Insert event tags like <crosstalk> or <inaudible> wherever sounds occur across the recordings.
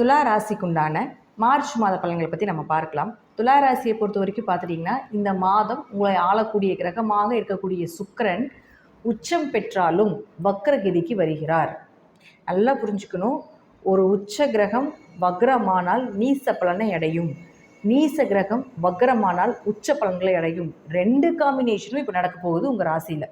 துலா ராசிக்குண்டான March மாத பலன்களை பற்றி நம்ம பார்க்கலாம். துலா ராசியை பொறுத்த வரைக்கும் பார்த்துட்டிங்கன்னா இந்த மாதம் உங்களை ஆளக்கூடிய கிரகமாக இருக்கக்கூடிய சுக்கிரன் உச்சம் பெற்றாலும் வக்ரகதிக்கு வருகிறார். நல்லா புரிஞ்சுக்கணும். ஒரு உச்ச கிரகம் வக்ரமானால் நீச பலனை அடையும். நீச கிரகம் வக்ரமானால் உச்ச பலன்களை அடையும். ரெண்டு காம்பினேஷனும் இப்போ நடக்க போகுது உங்கள் ராசியில்.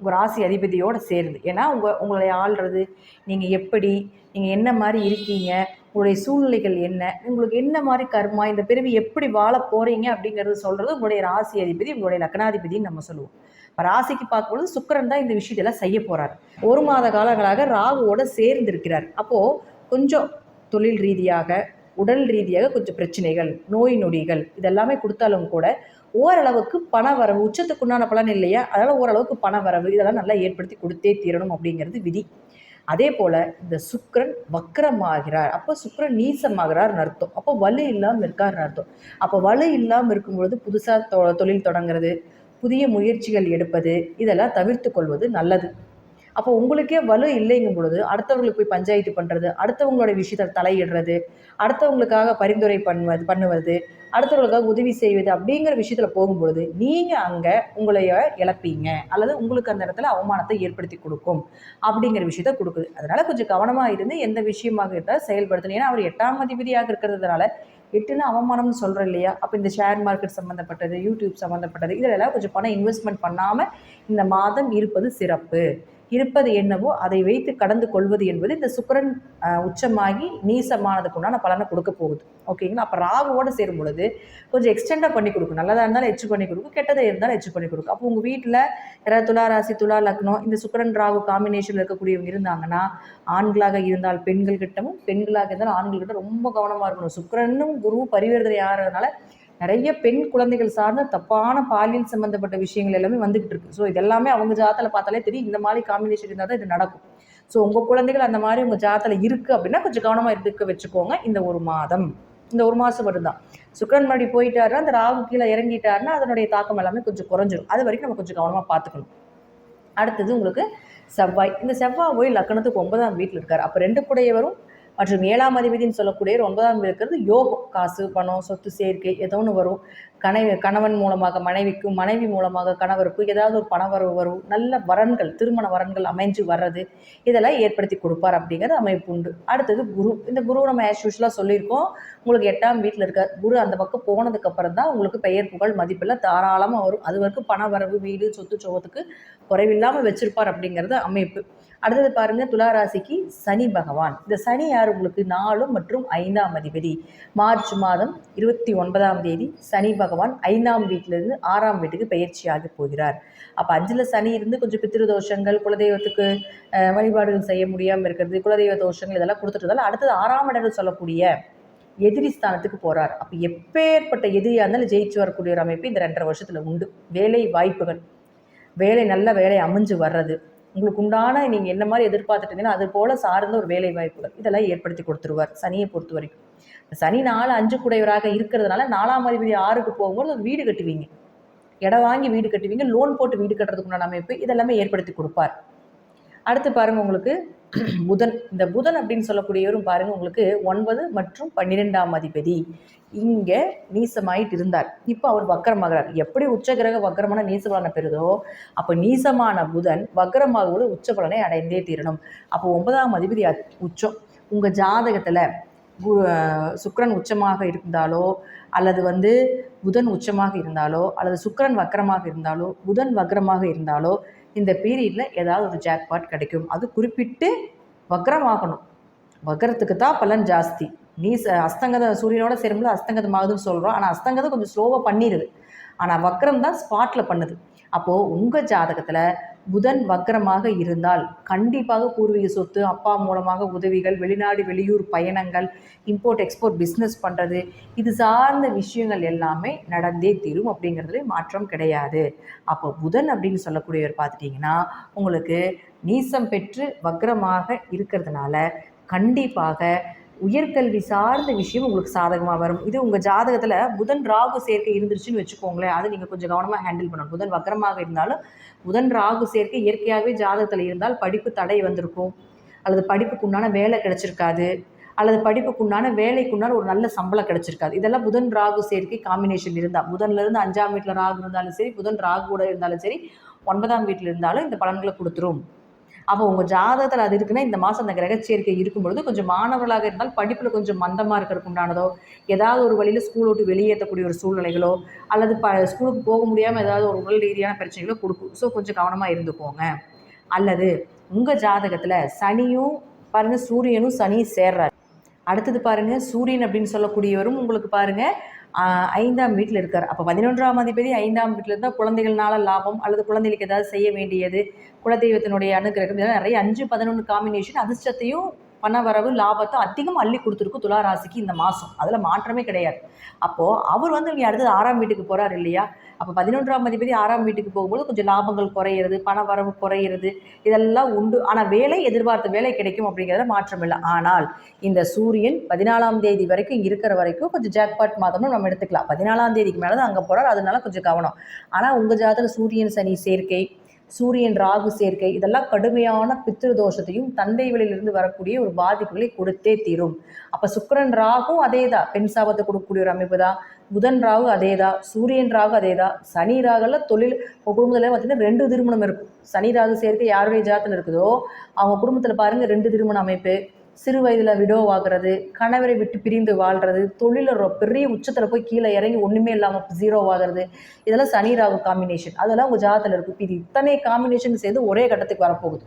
உங்கள் ராசி அதிபதியோடு சேருது ஏன்னா உங்கள் உங்களை ஆள்றது நீங்கள் எப்படி நீங்கள் என்ன மாதிரி இருக்கீங்க உங்களுடைய சூழ்நிலைகள் என்ன? உங்களுக்கு என்ன மாதிரி கர்மா? இந்த பிறவி எப்படி வாழ போகிறீங்க அப்படிங்கிறது சொல்கிறது உங்களுடைய ராசி அதிபதி உங்களுடைய லக்னாதிபதின்னு நம்ம சொல்லுவோம். இப்போ ராசிக்கு பார்க்கும்பொழுது சுக்கரன் தான் இந்த விஷயத்தெல்லாம் செய்ய போகிறார் ஒரு மாத காலங்களாக ராகுவோட சேர்ந்து இருக்கிறார் அப்போது கொஞ்சம் தொழில் ரீதியாக உடல் ரீதியாக கொஞ்சம் பிரச்சனைகள் நோய் நொடிகள் இதெல்லாமே கொடுத்தாலும் கூட ஓரளவுக்கு பண வரவு உச்சத்துக்குண்டான பலன் இல்லையா? அதனால் ஓரளவுக்கு பண வரவு இதெல்லாம் நல்லா ஏற்படுத்தி கொடுத்தே தீரணும் அப்படிங்கிறது விதி. அதே போல் இந்த சுக்கிரன் வக்கரமாகிறார். அப்போ சுக்கிரன் நீசமாகிறார்னு அர்த்தம். அப்போ வலு இல்லாமல் இருக்கார்னு அர்த்தம். அப்போ வலு இல்லாமல் இருக்கும்பொழுது புதுசாக தொ தொழில் தொடங்குறது புதிய முயற்சிகள் எடுப்பது இதெல்லாம் தவிர்த்து கொள்வது நல்லது. அப்போ உங்களுக்கே வலு இல்லைங்கும் பொழுது அடுத்தவங்களுக்கு போய் பஞ்சாயத்து பண்ணுறது அடுத்தவங்களோட விஷயத்தை தலையிடுறது அடுத்தவங்களுக்காக பரிந்துரை பண்ணுவது பண்ணுவது அடுத்தவங்களுக்காக உதவி செய்வது அப்படிங்கிற விஷயத்தில் போகும்பொழுது நீங்கள் அங்கே உங்களைய இழப்பீங்க அல்லது உங்களுக்கு அந்த இடத்துல அவமானத்தை ஏற்படுத்தி கொடுக்கும் அப்படிங்கிற விஷயத்த கொடுக்குது. அதனால் கொஞ்சம் கவனமாக இருந்து எந்த விஷயமாக இருந்தால் செயல்படுத்தணும். ஏன்னா அவர் எட்டாம் அதிபதியாக இருக்கிறதுனால எட்டுன்னு அவமானம்னு சொல்கிறோம் இல்லையா? அப்போ இந்த ஷேர் மார்க்கெட் சம்மந்தப்பட்டது யூடியூப் சம்மந்தப்பட்டது இதிலெல்லாம் கொஞ்சம் பணம் இன்வெஸ்ட்மெண்ட் பண்ணாமல் இந்த மாதம் இருப்பது சிறப்பு. இருப்பது என்னவோ அதை வைத்து கடந்து கொள்வது என்பது இந்த சுக்கரன் உச்சமாகி நீசமானதுக்கு உண்டான பலனை கொடுக்க போகுது. ஓகேங்களா அப்போ ராகுவோடு சேரும் பொழுது கொஞ்சம் எக்ஸ்டெண்டாக பண்ணி கொடுக்கும். நல்லதாக இருந்தாலும் எச்சு பண்ணி கொடுக்கும். கெட்டதாக இருந்தாலும் எச்சு பண்ணி கொடுக்கும். அப்போ உங்கள் வீட்டில் யாராவது துலா ராசி துலா லக்னம் இந்த சுக்கரன் ராகு காம்பினேஷனில் இருக்கக்கூடியவங்க இருந்தாங்கன்னா ஆண்களாக இருந்தால் பெண்கள் கிட்டமும் பெண்களாக இருந்தாலும் ஆண்கள் கிட்ட ரொம்ப கவனமாக இருக்கணும். சுக்கரனும் குரு பரிவர்த்தனை ஆகிறதுனால நிறைய பெண் குழந்தைகள் சார்ந்த தப்பான பாலியல் சம்மந்தப்பட்ட விஷயங்கள் எல்லாமே வந்துகிட்டு இருக்கு. ஸோ இதெல்லாமே அவங்க ஜாத்தில் பார்த்தாலே தெரியும். இந்த மாதிரி காம்பினேஷன் இருந்தால் தான் இது நடக்கும். ஸோ உங்கள் குழந்தைகள் அந்த மாதிரி உங்கள் ஜாத்தில் இருக்குது அப்படின்னா கொஞ்சம் கவனமாக இருக்க வச்சுக்கோங்க. இந்த ஒரு மாதம். இந்த ஒரு மாதம் மட்டும்தான். சுக்கரன் மறுபடி போயிட்டாருன்னா அந்த ராகு கீழே இறங்கிட்டாருன்னா அதனுடைய தாக்கம் எல்லாமே கொஞ்சம் குறைஞ்சிடும் அது வரைக்கும் நம்ம கொஞ்சம் கவனமாக பார்த்துக்கணும். அடுத்தது உங்களுக்கு செவ்வாய். இந்த செவ்வாய் போய் லக்கணத்துக்கு ஒன்பதாம் வீட்டில் இருக்கார். அப்போ ரெண்டு குடையவரும் மற்றும் ஏழாம் அதிபதினு சொல்லக்கூடிய ஒன்பதாம் இருக்கிறது யோகம் காசு பணம் சொத்து சேர்க்கை ஏதோ ஒன்று வரும். கணவி கணவன் மூலமாக மனைவிக்கும் மனைவி மூலமாக கணவருக்கும் ஏதாவது ஒரு பணவரவு வரும். நல்ல வரன்கள் திருமண வரன்கள் அமைஞ்சு வர்றது இதெல்லாம் ஏற்படுத்தி கொடுப்பார் அப்படிங்கிறது அமைப்பு உண்டு. அடுத்தது குரு. இந்த குரு நம்ம ஆஸ் யூஸ்வலாக சொல்லியிருக்கோம். உங்களுக்கு எட்டாம் வீட்டில் இருக்க குரு அந்த பக்கம் போனதுக்கப்புறம் தான் உங்களுக்கு பெயர் புகழ் மதிப்பெல்லாம் தாராளமாக வரும். அது வரைக்கும் பண வரவு வீடு சொத்து சோகத்துக்கு குறைவில்லாமல் வச்சிருப்பார் அப்படிங்கிறது அமைப்பு. அடுத்தது பாருங்க துளாராசிக்கு சனி பகவான். இந்த சனி யார்? உங்களுக்கு நாலு மற்றும் ஐந்தாம் அதிபதி. மார்ச் மாதம் இருபத்தி ஒன்பதாம் தேதி சனி பகவான் ஐந்தாம் வீட்டிலிருந்து ஆறாம் வீட்டுக்கு பயிற்சியாகி போகிறார். அப்போ அஞ்சில் சனி இருந்து கொஞ்சம் பித்திருதோஷங்கள் குலதெய்வத்துக்கு வழிபாடுகள் செய்ய முடியாமல் இருக்கிறது குலதெய்வ தோஷங்கள் இதெல்லாம் கொடுத்துட்டதால அடுத்தது ஆறாம் இடம் சொல்லக்கூடிய எதிரி ஸ்தானத்துக்கு போகிறார் அப்போ எப்பேற்பட்ட எதிரியாக இருந்தாலும் ஜெயிச்சு வரக்கூடிய ஒரு அமைப்பு இந்த ரெண்டரை வருஷத்தில் உண்டு. வேலை வாய்ப்புகள். வேலை நல்ல வேலை அமைஞ்சு வர்றது. உங்களுக்கு உண்டான நீங்கள் என்ன மாதிரி எதிர்பார்த்துட்டு இருந்தீங்கன்னா அது போல் சார்ந்த ஒரு வேலை வாய்ப்புகள் இதெல்லாம் ஏற்படுத்தி கொடுத்துருவார் சனியை பொறுத்த வரைக்கும். சனி நாலு அஞ்சு குடையவராக இருக்கிறதுனால நாலாம் அதிபதி ஆறுக்கு போகும்போது ஒரு வீடு கட்டுவீங்க. இடம் வாங்கி வீடு கட்டுவீங்க லோன் போட்டு வீடு கட்டுறதுக்கு உண்டான அமைப்பு இதெல்லாமே ஏற்படுத்தி கொடுப்பார். அடுத்து பாருங்கள் உங்களுக்கு <clears throat> புதன் இந்த புதன் அப்படின்னு சொல்லக்கூடியவரும் பாருங்கள் உங்களுக்கு ஒன்பது மற்றும் பன்னிரெண்டாம் அதிபதி. இங்கே நீசமாயிட்டு இருந்தார். இப்போ அவர் வக்கரமாகிறார். எப்படி உச்சகிரக வக்கரமான நீசபலனை பெறுதோ அப்போ நீசமான புதன் வக்கரமாகும்போது உச்ச பலனை அடைந்தே தீரணும். அப்போ ஒன்பதாம் அதிபதி உச்சம். உங்கள் ஜாதகத்தில் சுக்கரன் உச்சமாக இருந்தாலோ அல்லது வந்து புதன் உச்சமாக இருந்தாலோ அல்லது சுக்கரன் வக்கரமாக இருந்தாலோ புதன் வக்கரமாக இருந்தாலோ இந்த பீரியடில் ஏதாவது ஒரு ஜாக்பாட் கிடைக்கும். அது குறிப்பிட்டு வக்ரமாகணும் வக்ரத்துக்கு தான் பலன் ஜாஸ்தி. நீ அஸ்தங்கத சூரியனோட சேரும்போது அஸ்தங்கதமாகுதுன்னு சொல்கிறோம் ஆனால் அஸ்தங்கதம் கொஞ்சம் ஸ்லோவாக பண்ணிடுது ஆனால் வக்ரம் தான் ஸ்பாட்டில் பண்ணுது. அப்போது உங்கள் ஜாதகத்தில் புதன் வக்கரமாக இருந்தால் கண்டிப்பாக பூர்வீக சொத்து அப்பா மூலமாக உதவிகள் வெளிநாடு வெளியூர் பயணங்கள் இம்போர்ட் எக்ஸ்போர்ட் பிஸ்னஸ் பண்ணுறது இது சார்ந்த விஷயங்கள் எல்லாமே நடந்தே தீரும் அப்படிங்கிறதுல மாற்றம் கிடையாது. அப்போ புதன் அப்படின்னு சொல்லக்கூடியவர் பார்த்துட்டிங்கன்னா உங்களுக்கு நீசம் பெற்று வக்கரமாக இருக்கிறதுனால கண்டிப்பாக உயர்கல்வி சார்ந்த விஷயம் உங்களுக்கு சாதகமாக வரும். இது உங்கள் ஜாதகத்தில் புதன் ராகு சேர்க்கை இருந்துருச்சுன்னு வச்சுக்கோங்களேன். அது நீங்கள் கொஞ்சம் கவனமாக ஹேண்டில் பண்ணணும். புதன் வக்கரமாக இருந்தாலும் புதன் ராகு சேர்க்கை இயற்கையாகவே ஜாதகத்தில் இருந்தால் படிப்பு தடை வந்திருக்கும். அல்லது படிப்புக்கு உண்டான வேலை கிடச்சிருக்காது. அல்லது படிப்புக்குண்டான வேலைக்குண்டான ஒரு நல்ல சம்பளம் கிடைச்சிருக்காது. இதெல்லாம் புதன் ராகு சேர்க்கை காம்பினேஷன் இருந்தால் புதன்லேருந்து அஞ்சாம் வீட்டில் ராகு இருந்தாலும் சரி புதன் ராகு கூட இருந்தாலும் சரி ஒன்பதாம் வீட்டில் இருந்தாலும் இந்த பலன்களை கொடுத்துரும். அப்போ உங்கள் ஜாதகத்தில் அது இருக்குன்னா இந்த மாதம் அந்த கிரகச்சேர்க்கை இருக்கும்பொழுது இருக்கும் பொழுது கொஞ்சம் மாணவர்களாக இருந்தால் படிப்பில் கொஞ்சம் மந்தமாக இருக்கிறதுக்கு உண்டானதோ ஏதாவது ஒரு வழியில் ஸ்கூல் விட்டு வெளியேற்றக்கூடிய ஒரு சூழ்நிலைகளோ அல்லது ப ஸ்கூலுக்கு போக முடியாமல் ஏதாவது ஒரு உடல் ரீதியான பிரச்சனைகளோ கொடுக்கும். ஸோ கொஞ்சம் கவனமாக இருந்துக்கோங்க. அல்லது உங்கள் ஜாதகத்தில் சனியும் பாருங்கள் சூரியனும் சனி சேர்றாரு. அடுத்தது பாருங்கள் சூரியன் அப்படின்னு சொல்லக்கூடியவரும் உங்களுக்கு பாருங்கள் ஐந்தாம் வீட்டில் இருக்கார். அப்போ பதினொன்றாம் அதிபதி ஐந்தாம் வீட்டில் இருந்தால் குழந்தைகள்னால லாபம் அல்லது குழந்தைகளுக்கு ஏதாவது செய்ய வேண்டியது குலதெய்வத்தினுடைய அனுகிரகம் இதெல்லாம் நிறைய அஞ்சு பதினொன்று காம்பினேஷன் அதிர்ஷ்டத்தையும் பண வரவு லாபத்தை அதிகமாக அள்ளி கொடுத்துருக்கு துலா ராசிக்கு இந்த மாதம் அதில் மாற்றமே கிடையாது. அப்போது அவர் வந்து இங்கே அடுத்தது ஆறாம் வீட்டுக்கு போகிறார் இல்லையா? அப்போ பதினொன்றாம் அதிபதி ஆறாம் வீட்டுக்கு போகும்போது கொஞ்சம் லாபங்கள் குறையிறது பண வரவு குறையிறது இதெல்லாம் உண்டு. ஆனால் வேலை எதிர்பார்த்த வேலை கிடைக்கும் அப்படிங்கிறத மாற்றம் இல்லை. ஆனால் இந்த சூரியன் பதினாலாம் தேதி வரைக்கும் இருக்கிற வரைக்கும் கொஞ்சம் ஜாக்பாட் மாதம்னு நம்ம எடுத்துக்கலாம். பதினாலாம் தேதிக்கு மேலே தான் அங்கே போகிறார் அதனால கொஞ்சம் கவனம். ஆனால் உங்கள் ஜாதக சூரியன் சனி சேர்க்கை சூரியன் ராகு சேர்க்கை இதெல்லாம் கடுமையான பித்ரு தோஷத்தையும் தந்தை வழியிலிருந்து வரக்கூடிய ஒரு பாதிப்புகளை கொடுத்தே தீரும். அப்போ சுக்கரன் ராகும் அதே தான் பெண் சாபத்தை கொடுக்கக்கூடிய ஒரு அமைப்பு தான். புதன் ராகு அதே தான் சூரியன் ராகு அதே தான் சனி ராகுல தொழில் உங்கள் குடும்பத்தில் பார்த்தீங்கன்னா ரெண்டு திருமணம் இருக்கும். சனி ராகு சேர்க்கை யாருடைய ஜாதத்தில் இருக்குதோ அவங்க குடும்பத்தில் பாருங்கள் ரெண்டு திருமண அமைப்பு. சிறு வயதில் விடோவாகிறது கணவரை விட்டு பிரிந்து வாழ்கிறது தொழிலில் ரொ- பெரிய உச்சத்தில் போய் கீழே இறங்கி ஒன்றுமே இல்லாமல் ஜீரோவாகிறது இதெல்லாம் சனி ராகு காம்பினேஷன் அதெல்லாம் உங்கள் ஜாதத்தில் இருக்கும் இது இத்தனை காம்பினேஷன் சேர்ந்து ஒரே கட்டத்துக்கு வரப்போகுது.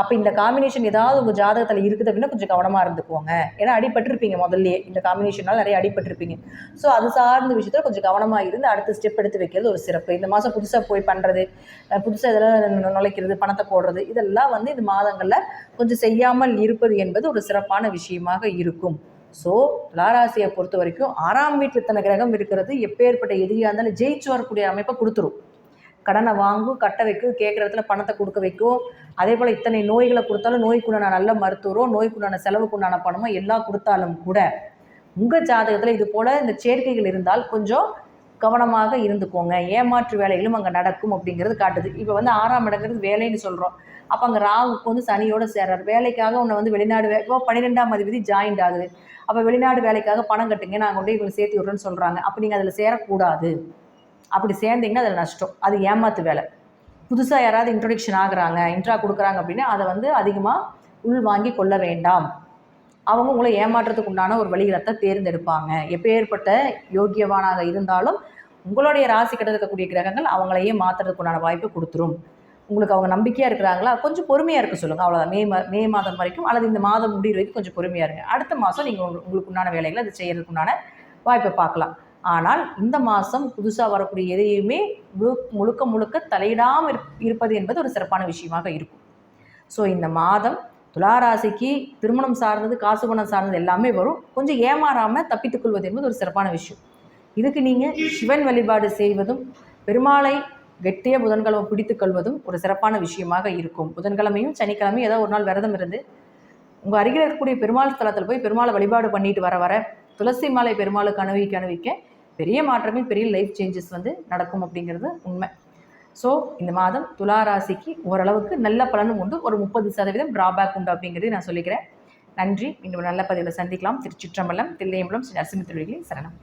அப்போ இந்த காம்பினேஷன் ஏதாவது உங்கள் ஜாதகத்தில் இருக்குது அப்படின்னா கொஞ்சம் கவனமாக இருந்துக்கோங்க. ஏன்னா அடிபட்டிருப்பீங்க முதல்லயே இந்த காம்பினேஷனால் நிறைய அடிபட்டிருப்பீங்க. ஸோ அது சார்ந்த விஷயத்தில் கொஞ்சம் கவனமாக இருந்து அடுத்த ஸ்டெப் எடுத்து வைக்கிறது ஒரு சிறப்பு. இந்த மாதம் புதுசாக போய் பண்ணுறது புதுசாக இதெல்லாம் நுழைக்கிறது பணத்தை போடுறது இதெல்லாம் வந்து இந்த மாதங்களில் கொஞ்சம் செய்யாமல் இருப்பது என்பது ஒரு சிறப்பான விஷயமாக இருக்கும். ஸோ துளாராசியை பொறுத்த வரைக்கும் ஆறாம் வீட்டில் இத்தனை கிரகம் இருக்கிறது. எப்பேற்பட்ட எதிரியாக இருந்தாலும் ஜெயிச்சு வரக்கூடிய அமைப்பை கொடுத்துரும். கடனை வாங்கும் கட்ட வைக்கும் கேட்குற இடத்துல பணத்தை கொடுக்க வைக்கும் அதே போல் இத்தனை நோய்களை கொடுத்தாலும் நோய்க்குண்டான நல்ல மருத்துவரோ நோய்க்குண்டான செலவுக்குண்டான பணமோ எல்லாம் கொடுத்தாலும் கூட உங்கள் ஜாதகத்தில் இது போல் இந்த சேர்க்கைகள் இருந்தால் கொஞ்சம் கவனமாக இருந்துக்கோங்க. ஏமாற்று வேலைகளும் அங்கே நடக்கும் அப்படிங்கிறது காட்டுது. இப்போ வந்து ஆறாம் இடங்கிறது வேலைன்னு சொல்கிறோம் அப்போ அங்கே ராகுக்கு வந்து சனியோட சேர்றார். வேலைக்காக உன்னை வந்து வெளிநாடு வே இப்போ பன்னிரெண்டாம் அதிபதி ஜாயின்ட் ஆகுது. அப்போ வெளிநாடு வேலைக்காக பணம் கட்டுங்க. நாங்கள் கொண்டு போய் இவங்களை சேர்த்து விட்றேன்னு சொல்கிறாங்க அப்போ நீங்கள் அதில் சேரக்கூடாது. அப்படி சேர்ந்தீங்கன்னா அதில் நஷ்டம். அது ஏமாத்து வேலை. புதுசாக யாராவது இன்ட்ரொடக்ஷன் ஆகுறாங்க இன்ட்ரா கொடுக்குறாங்க அப்படின்னா அதை வந்து அதிகமாக உள் வாங்கி கொள்ள வேண்டாம். அவங்க உங்களை ஏமாற்றத்துக்கு உண்டான ஒரு வழிகளத்தை தேர்ந்தெடுப்பாங்க. எப்பேற்பட்ட யோக்கியவானாக இருந்தாலும் உங்களுடைய ராசி கட்டத்தில் இருக்கக்கூடிய கிரகங்கள் அவங்களையே மாற்றுறதுக்கு உண்டான வாய்ப்பு கொடுத்துரும். உங்களுக்கு அவங்க நம்பிக்கையாக இருக்கிறாங்களா? கொஞ்சம் பொறுமையாக இருக்க சொல்லுங்கள் அவ்வளோதான் மே மா மே மாதம் வரைக்கும் அல்லது இந்த மாதம் முடிகிற வரைக்கும் கொஞ்சம் பொறுமையாக இருங்க. அடுத்த மாதம் நீங்கள் உங்களுக்கு உண்டான வேலைகளை அது செய்கிறதுக்கு உண்டான வாய்ப்பை பார்க்கலாம். ஆனால் இந்த மாதம் புதுசாக வரக்கூடிய எதையுமே முழுக்க முழுக்க தலையிடாமல் இருப் இருப்பது என்பது ஒரு சிறப்பான விஷயமாக இருக்கும். ஸோ இந்த மாதம் துளாராசிக்கு திருமணம் சார்ந்தது காசு பணம் சார்ந்தது எல்லாமே வரும். கொஞ்சம் ஏமாறாமல் தப்பித்துக்கொள்வது என்பது ஒரு சிறப்பான விஷயம். இதுக்கு நீங்கள் சிவன் வழிபாடு செய்வதும் பெருமாளை வெட்டிய புதன்கிழமை பிடித்துக் கொள்வதும் ஒரு சிறப்பான விஷயமாக இருக்கும். புதன்கிழமையும் சனிக்கிழமையும் ஏதோ ஒரு நாள் விரதம் இருந்து உங்கள் அருகில் இருக்கக்கூடிய பெருமாள் ஸ்தலத்தில் போய் பெருமாளை வழிபாடு பண்ணிட்டு வர வர. துளசி மாலை பெருமாளுக்கு அணுவிக்க அணுவிக்க பெரிய மாற்றமே பெரிய லைஃப் சேஞ்சஸ் வந்து நடக்கும் அப்படிங்கிறது உண்மை. ஸோ இந்த மாதம் துலா ராசிக்கு ஓரளவுக்கு நல்ல பலனும் உண்டு. ஒரு முப்பது சதவீதம் ட்ராபேக் உண்டு அப்படிங்கிறது நான் சொல்லிக்கிறேன். நன்றி. இன்னும் நல்ல பதிவில் சந்திக்கலாம். திருச்சிற்றம்பலம் தில்லையம்பலம் ஸ்ரீ நரசிம்ம சரணம்.